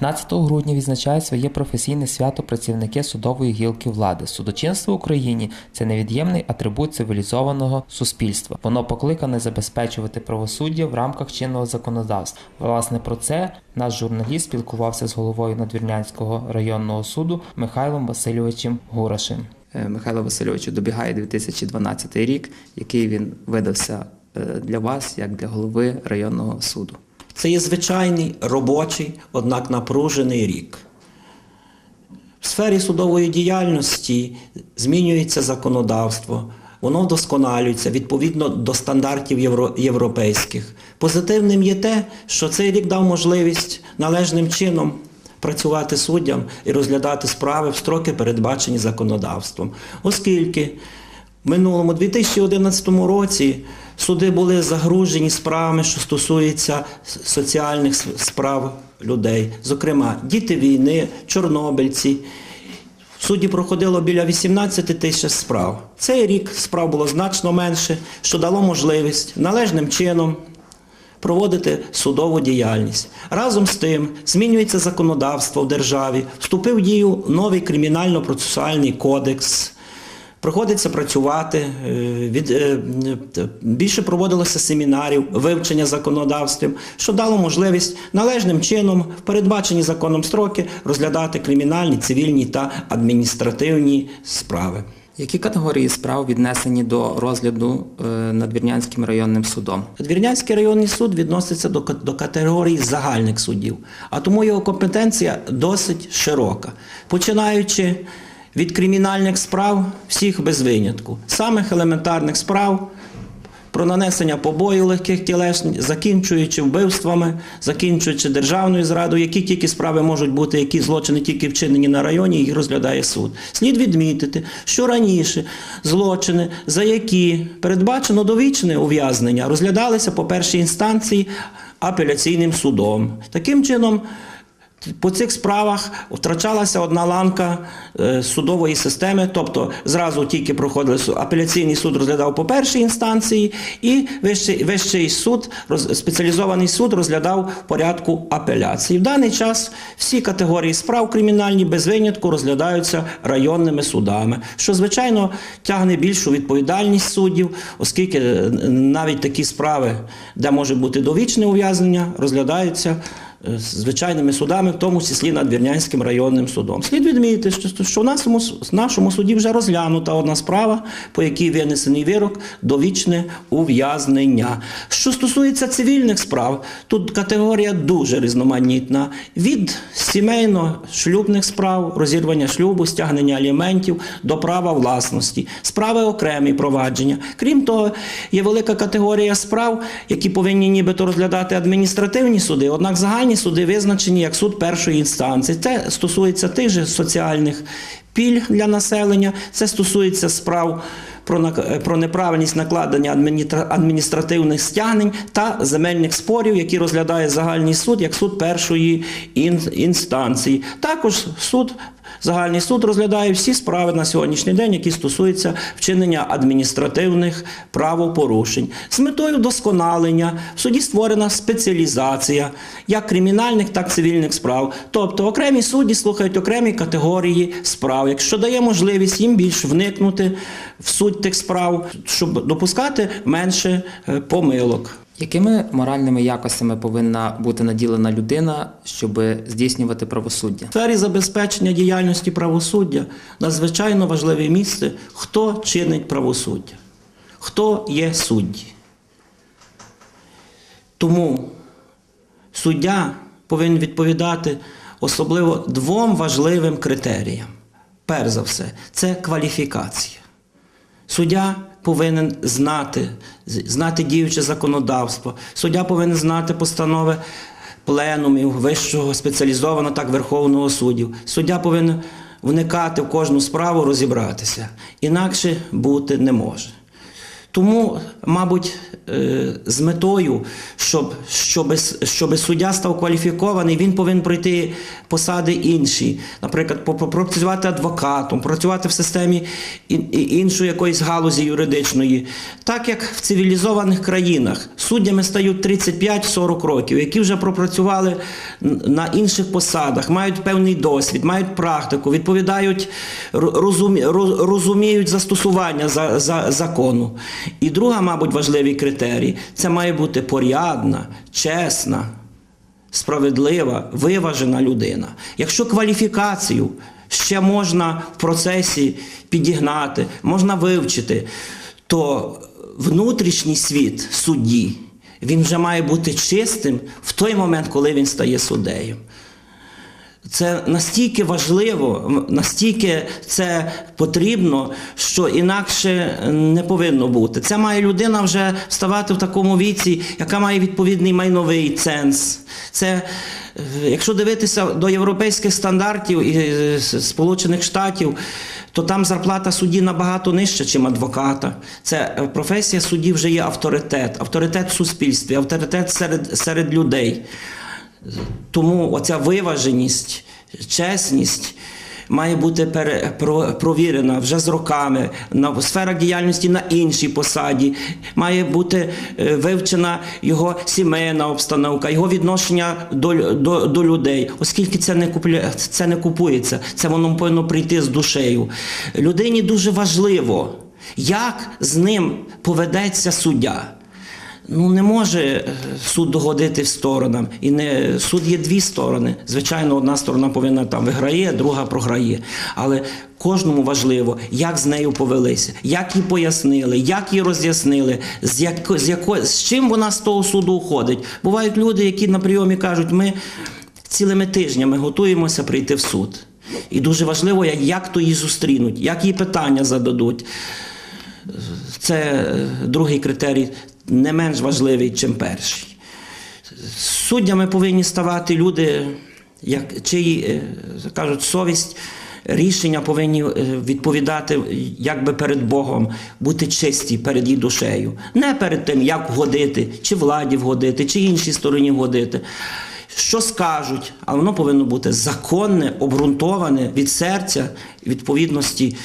15 грудня відзначають своє професійне свято працівники судової гілки влади. Судочинство в Україні це невід'ємний атрибут цивілізованого суспільства. Воно покликане забезпечувати правосуддя в рамках чинного законодавства. Власне про це наш журналіст спілкувався з головою Надвірнянського районного суду Михайлом Васильовичем Гурашем. Е, Михайло Васильовичу, добігає 2012 рік, який він видався е, для вас як для голови районного суду. Це є звичайний робочий, однак напружений рік. В сфері судової діяльності змінюється законодавство, воно вдосконалюється відповідно до стандартів євро- європейських. Позитивним є те, що цей рік дав можливість належним чином працювати суддям і розглядати справи в строки, передбачені законодавством. Оскільки в минулому 2011 році суди були загружені справами, що стосуються соціальних справ людей, зокрема діти війни, чорнобильці. В суді проходило біля 18 тисяч справ. Цей рік справ було значно менше, що дало можливість належним чином проводити судову діяльність. Разом з тим змінюється законодавство в державі, вступив в дію новий кримінально-процесуальний кодекс. Приходиться працювати, е, від, е, більше проводилося семінарів, вивчення законодавством, що дало можливість належним чином в передбачені законом строки розглядати кримінальні, цивільні та адміністративні справи. Які категорії справ віднесені до розгляду е, Надвірнянським районним судом? Двірнянський районний суд відноситься до, до категорії загальних судів, а тому його компетенція досить широка, починаючи від кримінальних справ всіх без винятку, самих елементарних справ про нанесення побою легких тілесень, закінчуючи вбивствами, закінчуючи державною зрадою, які тільки справи можуть бути, які злочини тільки вчинені на районі, їх розглядає суд. Слід відмітити, що раніше злочини, за які передбачено довічне ув'язнення, розглядалися по першій інстанції апеляційним судом. Таким чином. По цих справах втрачалася одна ланка е, судової системи, тобто зразу тільки проходили апеляційний суд розглядав по першій інстанції, і вищий, вищий суд, спеціалізований суд розглядав порядку апеляції. В даний час всі категорії справ кримінальні без винятку розглядаються районними судами, що звичайно тягне більшу відповідальність суддів, оскільки е, навіть такі справи, де може бути довічне ув'язнення, розглядаються звичайними судами, в тому числі Надвірнянським районним судом. Слід відмітити, що в нашому, в нашому суді вже розглянута одна справа, по якій винесений вирок довічне ув'язнення. Що стосується цивільних справ, тут категорія дуже різноманітна. Від сімейно-шлюбних справ, розірвання шлюбу, стягнення аліментів до права власності, справи окремі провадження. Крім того, є велика категорія справ, які повинні нібито розглядати адміністративні суди, однак загальні суди визначені як суд першої інстанції. Це стосується тих же соціальних пільг для населення, це стосується справ. Про, е, неправильність накладення адміністративних стягнень та земельних спорів, які розглядає загальний суд як суд першої інстанції. Також суд, загальний суд розглядає всі справи на сьогоднішній день, які стосуються вчинення адміністративних правопорушень. З метою досконалення в суді створена спеціалізація як кримінальних, так і цивільних справ. Тобто окремі судді слухають окремі категорії справ, якщо дає можливість їм більш вникнути в суть тих справ, щоб допускати менше е, помилок. Якими моральними якостями повинна бути наділена людина, щоб здійснювати правосуддя? В сфері забезпечення діяльності правосуддя надзвичайно важливе місце, хто чинить правосуддя, хто є судді. Тому суддя повинен відповідати особливо двом важливим критеріям. Перш за все, це кваліфікація. Суддя повинен знати, знати діюче законодавство. Суддя повинен знати постанови пленумів вищого спеціалізованого так Верховного суддів. Суддя повинен вникати в кожну справу, розібратися. Інакше бути не може. Тому, мабуть, е, з метою, щоб, щоб, щоб суддя став кваліфікований, він повинен пройти посади інші. Наприклад, працювати адвокатом, працювати в системі іншої якоїсь галузі юридичної. Так як в цивілізованих країнах суддями стають 35-40 років, які вже пропрацювали на інших посадах, мають певний досвід, мають практику, відповідають, розумі- розуміють застосування за, за, закону. І друга, мабуть, важливий критерій це має бути порядна, чесна, справедлива, виважена людина. Якщо кваліфікацію ще можна в процесі підігнати, можна вивчити, то внутрішній світ судді він вже має бути чистим в той момент, коли він стає суддею. Це настільки важливо, настільки це потрібно, що інакше не повинно бути. Це має людина вже вставати в такому віці, яка має відповідний майновий ценз. Це, е, якщо дивитися до європейських стандартів і е, Сполучених Штатів, то там зарплата судді набагато нижча, ніж адвоката. Це е, професія судді вже є авторитет, авторитет в суспільстві, авторитет серед, серед людей. Тому оця виваженість, чесність має бути пере, про, провірена вже з роками на сферах діяльності на іншій посаді. Має бути е, вивчена його сімейна обстановка, його відношення до, до, до людей, оскільки це не купля, це не купується, це воно повинно прийти з душею. Людині дуже важливо, як з ним поведеться суддя. Ну не може е, суд догодити сторонам. І не суд є дві сторони. Звичайно, одна сторона повинна там виграє, друга програє. Але кожному важливо, як з нею повелися, як їй пояснили, як їй роз'яснили, з, яко, з, яко, з чим вона з того суду уходить. Бувають люди, які на прийомі кажуть, ми цілими тижнями готуємося прийти в суд. І дуже важливо, як, як то її зустрінуть, як їй питання зададуть. Це е, другий критерій не менш важливий, ніж перший. Суддями повинні ставати люди, як, чиї, е, кажуть, совість, рішення повинні е, відповідати якби перед Богом, бути чисті перед її душею. Не перед тим, як вгодити, чи владі вгодити, чи іншій стороні вгодити. Що скажуть, але воно повинно бути законне, обґрунтоване від серця, відповідності,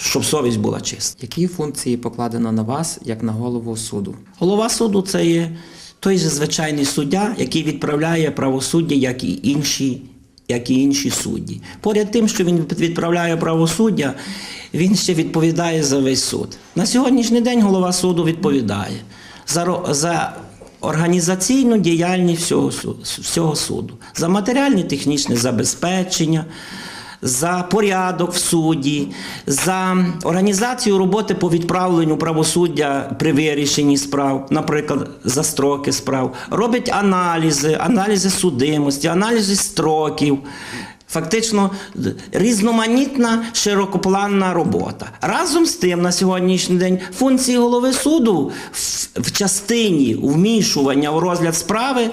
щоб совість була чиста. Які функції покладено на вас як на голову суду? Голова суду це є той же звичайний суддя, який відправляє правосуддя, як і інші, як і інші судді. Поряд тим, що він відправляє правосуддя, він ще відповідає за весь суд. На сьогоднішній день голова суду відповідає за, за організаційну діяльність всього, всього суду, за матеріальне технічне забезпечення за порядок в суді, за організацію роботи по відправленню правосуддя при вирішенні справ, наприклад, за строки справ, робить аналізи, аналізи судимості, аналізи строків. Фактично різноманітна широкопланна робота. Разом з тим, на сьогоднішній день функції голови суду в, частині вмішування у розгляд справи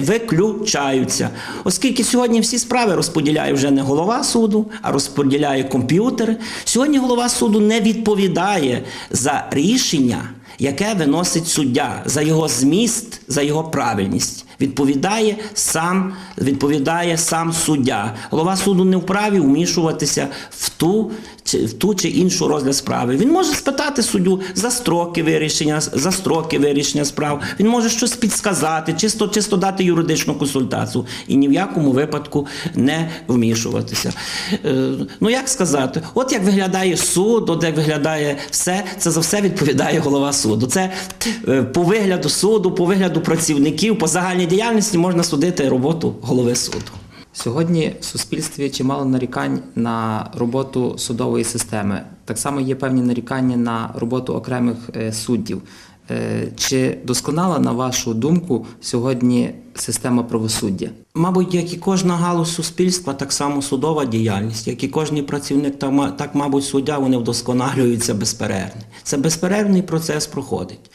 виключаються. Оскільки сьогодні всі справи розподіляє вже не голова суду, а розподіляє комп'ютер. Сьогодні голова суду не відповідає за рішення, яке виносить суддя, за його зміст, за його правильність. Відповідає сам, відповідає сам суддя. Голова суду не вправі вмішуватися в ту, в ту чи іншу розгляд справи. Він може спитати суддю за строки вирішення, за строки вирішення справ. Він може щось підсказати, чисто, чисто дати юридичну консультацію і ні в якому випадку не вмішуватися. Е, ну як сказати, от як виглядає суд, от як виглядає все, це за все відповідає голова суду. Це е, по вигляду суду, по вигляду працівників, по загальній діяльності можна судити роботу голови суду. Сьогодні в суспільстві чимало нарікань на роботу судової системи. Так само є певні нарікання на роботу окремих е, суддів. Е, Чи досконала, на вашу думку, сьогодні система правосуддя? Мабуть, як і кожна галузь суспільства, так само судова діяльність, як і кожний працівник, так, ма- так мабуть, суддя, вони вдосконалюються безперервно. Це безперервний процес проходить.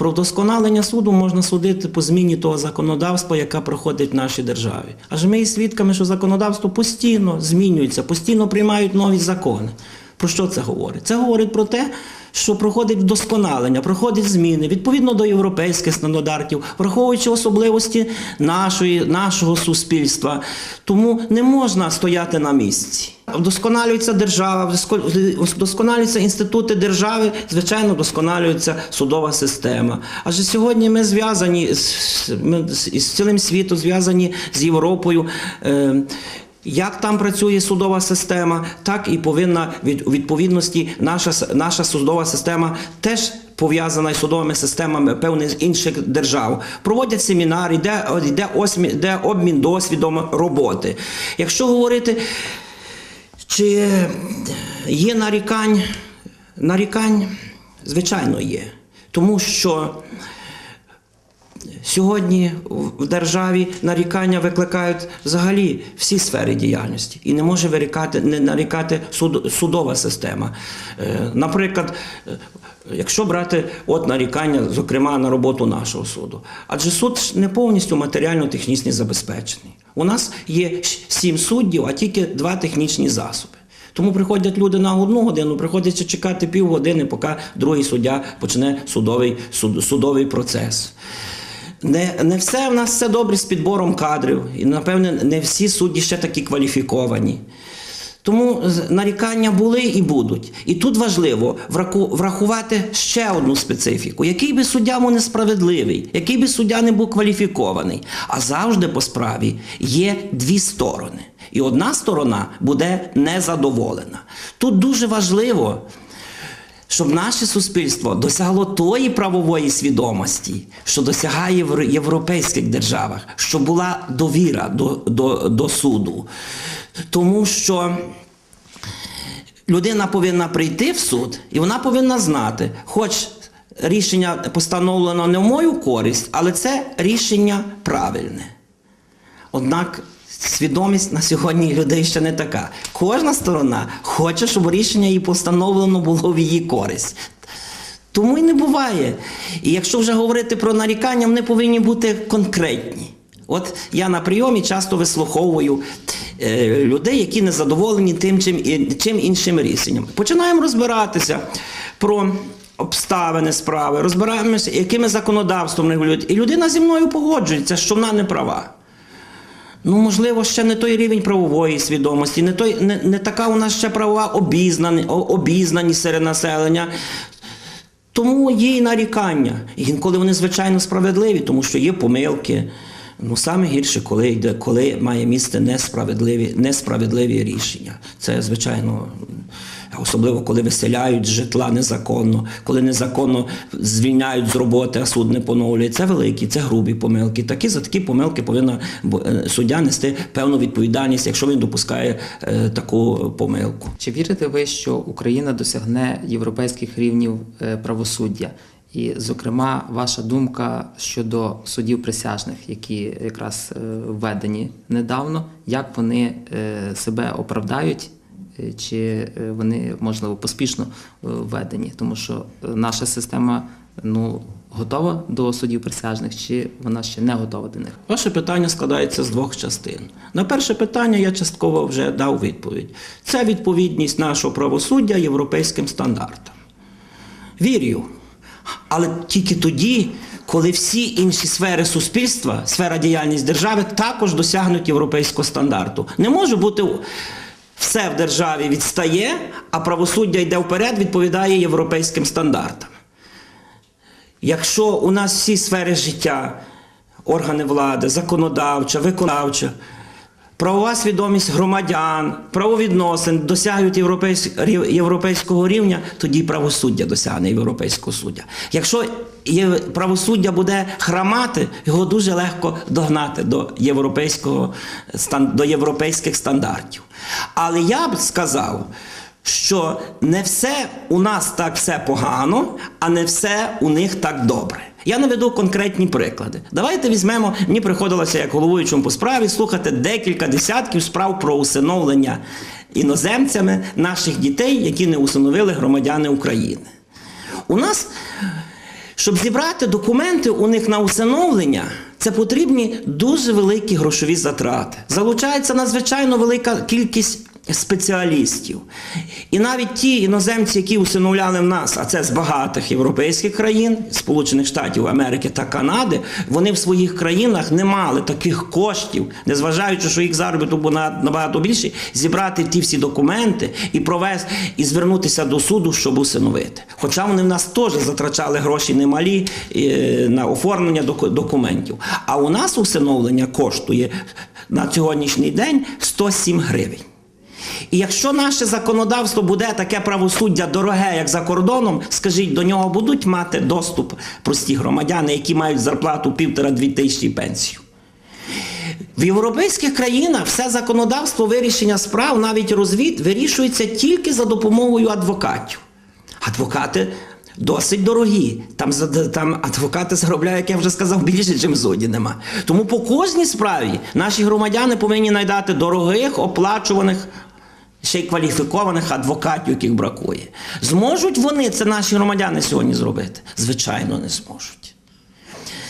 Про вдосконалення суду можна судити по зміні того законодавства, яке проходить в нашій державі. Аж ми є свідками, що законодавство постійно змінюється, постійно приймають нові закони. Про що це говорить? Це говорить про те, що проходить вдосконалення, проходить зміни відповідно до європейських стандартів, враховуючи особливості нашої, нашого суспільства. Тому не можна стояти на місці. Вдосконалюється держава, вдоско- вдосконалюються інститути держави, звичайно, вдосконалюється судова система. Адже сьогодні ми зв'язані з, з з цілим світом, зв'язані з Європою. Е, як там працює судова система, так і повинна від відповідності наша, наша судова система теж пов'язана із судовими системами певних інших держав. Проводять семінари, йде, йде, осмі- йде обмін досвідом роботи. Якщо говорити, чи є нарікань, нарікань, звичайно, є. Тому що Сьогодні в державі нарікання викликають взагалі всі сфери діяльності, і не може вирікати, не нарікати суд, судова система. Е, Наприклад, е, якщо брати от нарікання, зокрема на роботу нашого суду, адже суд не повністю матеріально-технічно забезпечений. У нас є сім суддів, а тільки два технічні засоби. Тому приходять люди на одну годину, приходиться чекати півгодини, поки другий суддя почне судовий, суд, судовий процес. Не, не все в нас все добре з підбором кадрів, і напевне не всі судді ще такі кваліфіковані. Тому нарікання були і будуть. І тут важливо врахувати ще одну специфіку. Який би суддя був несправедливий, який би суддя не був кваліфікований, а завжди по справі є дві сторони. І одна сторона буде незадоволена. Тут дуже важливо щоб наше суспільство досягло тої правової свідомості, що досягає в європейських державах, щоб була довіра до, до, до суду. Тому що людина повинна прийти в суд, і вона повинна знати, хоч рішення постановлено не в мою користь, але це рішення правильне. Однак свідомість на сьогодні людей ще не така. Кожна сторона хоче, щоб рішення її постановлено було в її користь. Тому і не буває. І якщо вже говорити про нарікання, вони повинні бути конкретні. От я на прийомі часто вислуховую людей, які не задоволені тим чим іншим рішенням. Починаємо розбиратися про обставини справи, розбираємося, якими законодавством регулюють. І людина зі мною погоджується, що вона не права. Ну, можливо, ще не той рівень правової свідомості, не, той, не, не така у нас ще правова обізнані, обізнаність серед населення. Тому є і нарікання. І інколи вони, звичайно, справедливі, тому що є помилки. Ну, саме гірше, коли йде, коли має місце несправедливі, несправедливі рішення. Це, звичайно, особливо коли виселяють житла незаконно, коли незаконно звільняють з роботи, а суд не поновлює. Це великі, це грубі помилки. Такі за такі помилки повинна е, суддя нести певну відповідальність, якщо він допускає е, таку помилку. Чи вірите ви, що Україна досягне європейських рівнів е, правосуддя? І, зокрема, ваша думка щодо судів присяжних, які якраз е, введені недавно, як вони е, себе оправдають, е, чи вони можливо поспішно введені, тому що наша система ну готова до судів присяжних, чи вона ще не готова до них? Ваше питання складається з двох частин. На перше питання я частково вже дав відповідь. Це відповідність нашого правосуддя європейським стандартам. Вірю. Але тільки тоді, коли всі інші сфери суспільства, сфера діяльності держави також досягнуть європейського стандарту. Не може бути все в державі відстає, а правосуддя йде вперед, відповідає європейським стандартам. Якщо у нас всі сфери життя, органи влади, законодавча, виконавча, правова свідомість громадян, правовідносин досягнуть європейського рівня, тоді правосуддя досягне європейського суддя. Якщо правосуддя буде храмати, його дуже легко догнати до, європейського, до європейських стандартів. Але я б сказав, що не все у нас так все погано, а не все у них так добре. Я наведу конкретні приклади. Давайте візьмемо, мені приходилося як головуючому по справі слухати декілька десятків справ про усиновлення іноземцями наших дітей, які не усиновили громадяни України. У нас, щоб зібрати документи у них на усиновлення, це потрібні дуже великі грошові затрати. Залучається надзвичайно велика кількість спеціалістів. І навіть ті іноземці, які усиновляли в нас, а це з багатих європейських країн, Сполучених Штатів Америки та Канади, вони в своїх країнах не мали таких коштів, незважаючи, що їх заробіток був на- набагато більший, зібрати ті всі документи і провести і звернутися до суду, щоб усиновити. Хоча вони в нас теж затрачали гроші немалі е, на оформлення доку- документів. А у нас усиновлення коштує на сьогоднішній день 107 гривень. І якщо наше законодавство буде таке правосуддя дороге, як за кордоном, скажіть, до нього будуть мати доступ прості громадяни, які мають зарплату півтора-дві тисячі пенсію. В європейських країнах все законодавство вирішення справ, навіть розвід, вирішується тільки за допомогою адвокатів. Адвокати досить дорогі. Там, там адвокати заробляють, як я вже сказав, більше, ніж в нема. Тому по кожній справі наші громадяни повинні знайти дорогих, оплачуваних. Ще й кваліфікованих адвокатів, яких бракує. Зможуть вони це наші громадяни сьогодні зробити? Звичайно, не зможуть.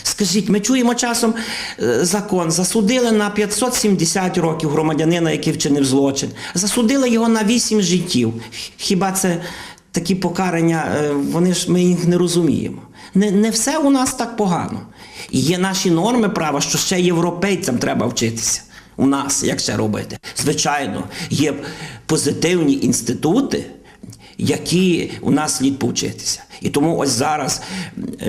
Скажіть, ми чуємо часом е, закон, засудили на 570 років громадянина, який вчинив злочин. Засудили його на 8 життів. Хіба це такі покарання, е, вони ж ми їх не розуміємо. Не, не все у нас так погано. І є наші норми права, що ще європейцям треба вчитися. У нас як це робити? Звичайно, є позитивні інститути, які у нас слід повчитися. І тому ось зараз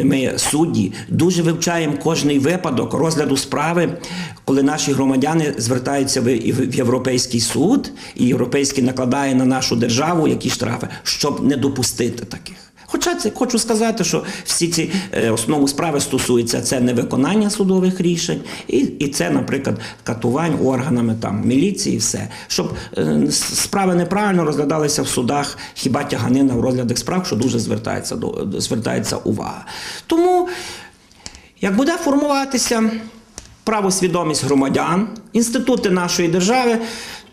ми, судді, дуже вивчаємо кожний випадок розгляду справи, коли наші громадяни звертаються в Європейський суд, і європейський накладає на нашу державу які штрафи, щоб не допустити таких. Хоча це хочу сказати, що всі ці е, основні справи стосуються це невиконання судових рішень, і, і це, наприклад, катувань органами там міліції, і все. Щоб е, справи неправильно розглядалися в судах, хіба тяганина в розглядах справ, що дуже звертається звертається увага. Тому як буде формуватися правосвідомість громадян, інститути нашої держави,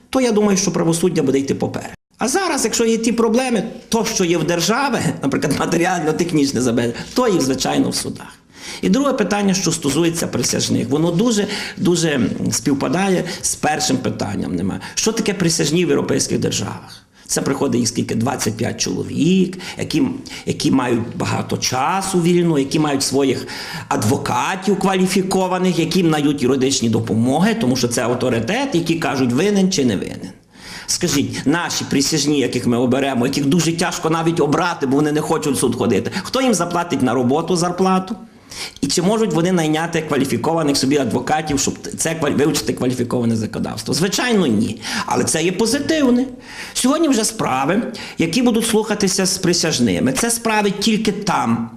то я думаю, що правосуддя буде йти поперед. А зараз, якщо є ті проблеми, то, що є в державі, наприклад, матеріально-технічне забезпечення, то і, звичайно, в судах. І друге питання, що стосується присяжних, воно дуже дуже співпадає з першим питанням. Немає. Що таке присяжні в європейських державах? Це приходить їх скільки 25 чоловік, які, які мають багато часу вільно, які мають своїх адвокатів кваліфікованих, яким нають юридичні допомоги, тому що це авторитет, які кажуть, винен чи не винен. Скажіть, наші присяжні, яких ми оберемо, яких дуже тяжко навіть обрати, бо вони не хочуть в суд ходити, хто їм заплатить на роботу зарплату? І чи можуть вони найняти кваліфікованих собі адвокатів, щоб це вивчити кваліфіковане законодавство? Звичайно, ні. Але це є позитивне. Сьогодні вже справи, які будуть слухатися з присяжними. Це справи тільки там,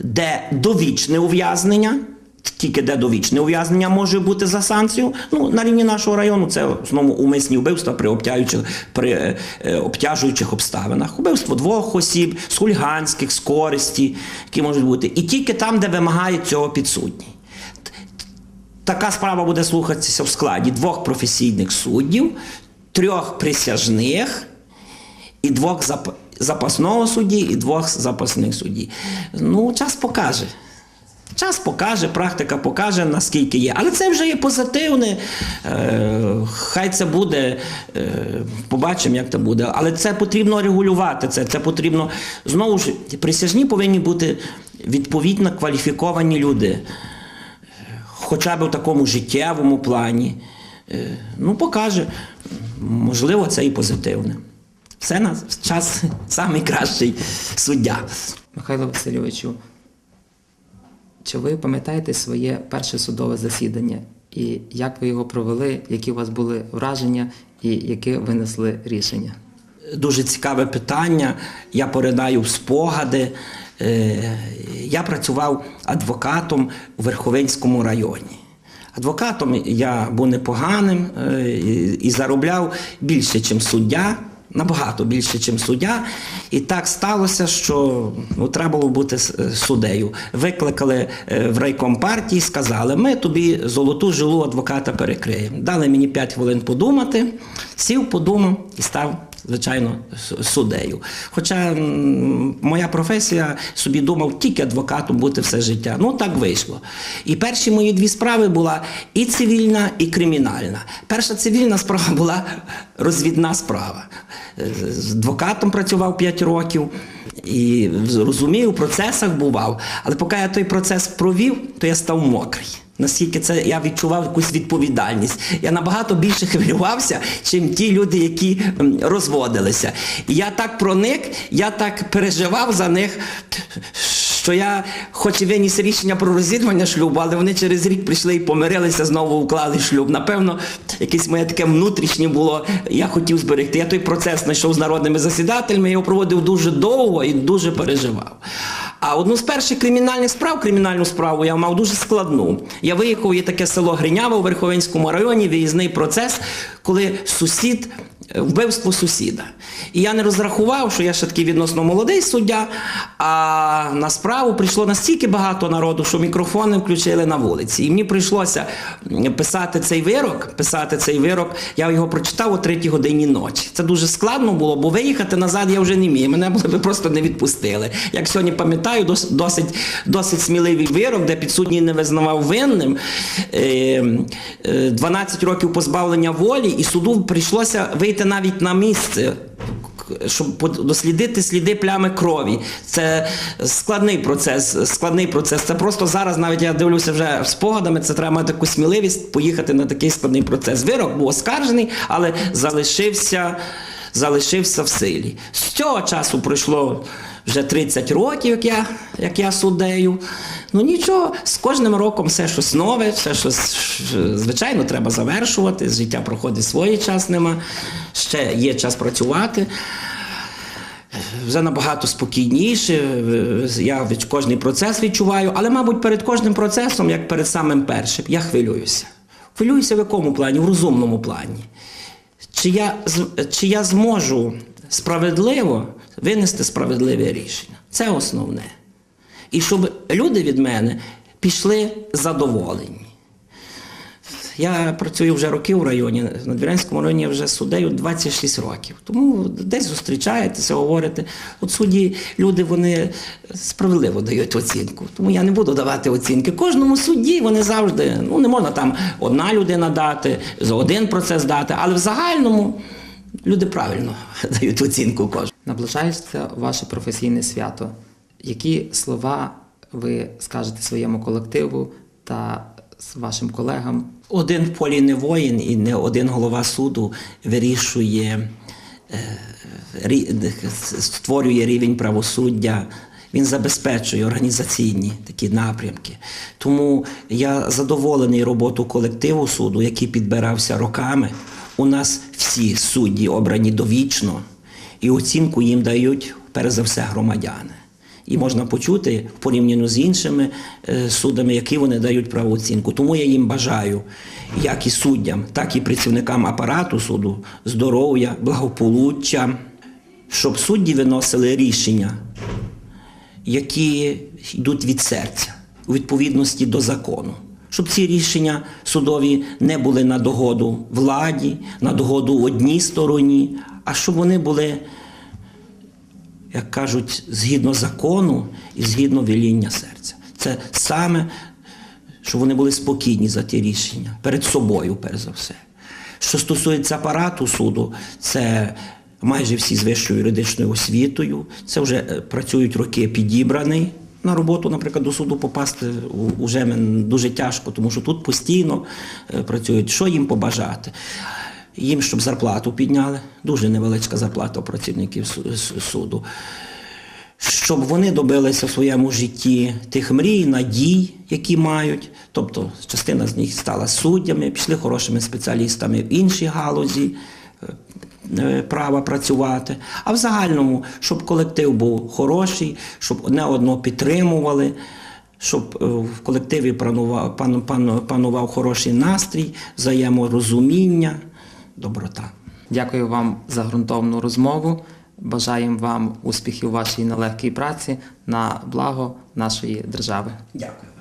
де довічне ув'язнення. Тільки де довічне ув'язнення може бути за санкцію. Ну, на рівні нашого району це в основному умисні вбивства при обтяжуючих, при е, е, обтяжуючих обставинах. Убивство двох осіб, з хульганських, з користі, які можуть бути. І тільки там, де вимагає цього підсудній. Така справа буде слухатися в складі двох професійних суддів, трьох присяжних і двох зап... запасного судді, і двох запасних судді. Ну, час покаже. Час покаже, практика покаже, наскільки є. Але це вже є позитивне. Е, хай це буде, е, побачимо, як це буде. Але це потрібно регулювати. Це, це потрібно знову ж присяжні повинні бути відповідно кваліфіковані люди хоча б в такому життєвому плані. Е, Ну, покаже. Можливо, це і позитивне. Все на час найкращий суддя. Михайло Васильовичу, чи ви пам'ятаєте своє перше судове засідання? І як ви його провели, які у вас були враження і яке винесли рішення? Дуже цікаве питання. Я поринаю в спогади. Е, Я працював адвокатом у Верховинському районі. Адвокатом я був непоганим е, і- і заробляв більше, ніж суддя. Набагато більше, ніж суддя. І так сталося, що ну, треба було бути суддею. Викликали е, в райком партії, сказали, ми тобі золоту жилу адвоката перекриємо. Дали мені 5 хвилин подумати, сів, подумав і став звичайно, с- суддею. Хоча моя професія собі думав тільки адвокатом бути все життя. Ну так вийшло. І перші мої дві справи була і цивільна, і кримінальна. Перша цивільна справа була розвідна справа. Е, З адвокатом працював 5 років і розумів, у процесах бував. Але поки я той процес провів, то я став мокрий. Наскільки це я відчував якусь відповідальність. Я набагато більше хвилювався, чим ті люди, які розводилися. І я так проник, я так переживав за них, що я, хоч і виніс рішення про розірвання шлюбу, але вони через рік прийшли і помирилися, знову уклали шлюб. Напевно, якесь моє таке внутрішнє було, я хотів зберегти. Я той процес знайшов з народними засідателями, його проводив дуже довго і дуже переживав. А одну з перших кримінальних справ, кримінальну справу я мав дуже складну. Я виїхав, є таке село Гриняво у Верховинському районі, виїзний процес, коли сусід вбивство сусіда. І я не розрахував, що я ще такий відносно молодий суддя, а на справу прийшло настільки багато народу, що мікрофони включили на вулиці. І мені прийшлося писати цей вирок, писати цей вирок. Я його прочитав о третій годині ночі. Це дуже складно було, бо виїхати назад я вже не міг. Мене б просто не відпустили. Як сьогодні пам'ятаю, досить, досить сміливий вирок, де підсудній не визнавав винним. Е, е, 12 років позбавлення волі, і суду прийшлося вийти навіть на місце. Щоб дослідити сліди плями крові. Це складний процес. Складний процес. Це просто зараз, навіть я дивлюся вже спогадами, це треба мати таку сміливість поїхати на такий складний процес. Вирок був оскаржений, але залишився, залишився в силі. З цього часу пройшло вже 30 років, як я, як я суддею. Ну нічого, з кожним роком все щось нове, все щось, звичайно, треба завершувати. Життя проходить свій час, нема. Ще є час працювати. Вже набагато спокійніше. Я кожний процес відчуваю, але, мабуть, перед кожним процесом, як перед самим першим, я хвилююся. Хвилююся в якому плані? В розумному плані. Чи я, чи я зможу справедливо винести справедливе рішення? Це основне. І щоб люди від мене пішли задоволені. Я працюю вже роки в районі, на Двірянському районі вже суддею 26 років. Тому десь зустрічаєтеся, говорите. От судді, люди вони справедливо дають оцінку. Тому я не буду давати оцінки. Кожному судді вони завжди, ну не можна там одна людина дати, за один процес дати, але в загальному люди правильно дають оцінку кожному. Наближається ваше професійне свято. Які слова ви скажете своєму колективу та вашим колегам? Один полі не воїн і не один голова суду вирішує, е, створює рівень правосуддя. Він забезпечує організаційні такі напрямки. Тому я задоволений роботу колективу суду, який підбирався роками. У нас всі судді обрані довічно, і оцінку їм дають перш за все громадяни. І можна почути в порівнянні з іншими е, судами, які вони дають правооцінку. Тому я їм бажаю, як і суддям, так і працівникам апарату суду, здоров'я, благополуччя, щоб судді виносили рішення, які йдуть від серця у відповідності до закону. Щоб ці рішення судові не були на догоду владі, на догоду одній стороні, а щоб вони були як кажуть, згідно закону і згідно веління серця. Це саме, щоб вони були спокійні за ті рішення перед собою, перш за все. Що стосується апарату суду, це майже всі з вищою юридичною освітою. Це вже е, працюють роки підібраний. На роботу, наприклад, до суду попасти мен- дуже тяжко, тому що тут постійно е, працюють. Що їм побажати? Їм, щоб зарплату підняли, дуже невеличка зарплата працівників суду. Щоб вони добилися в своєму житті тих мрій, надій, які мають. Тобто частина з них стала суддями, пішли хорошими спеціалістами в іншій галузі е, е, права працювати. А в загальному, щоб колектив був хороший, щоб одне одного підтримували, щоб е, в колективі панував, пану- пану- панував хороший настрій, взаєморозуміння, доброта. Дякую вам за ґрунтовну розмову. Бажаємо вам успіхів у вашій нелегкій праці на благо нашої держави. Дякую.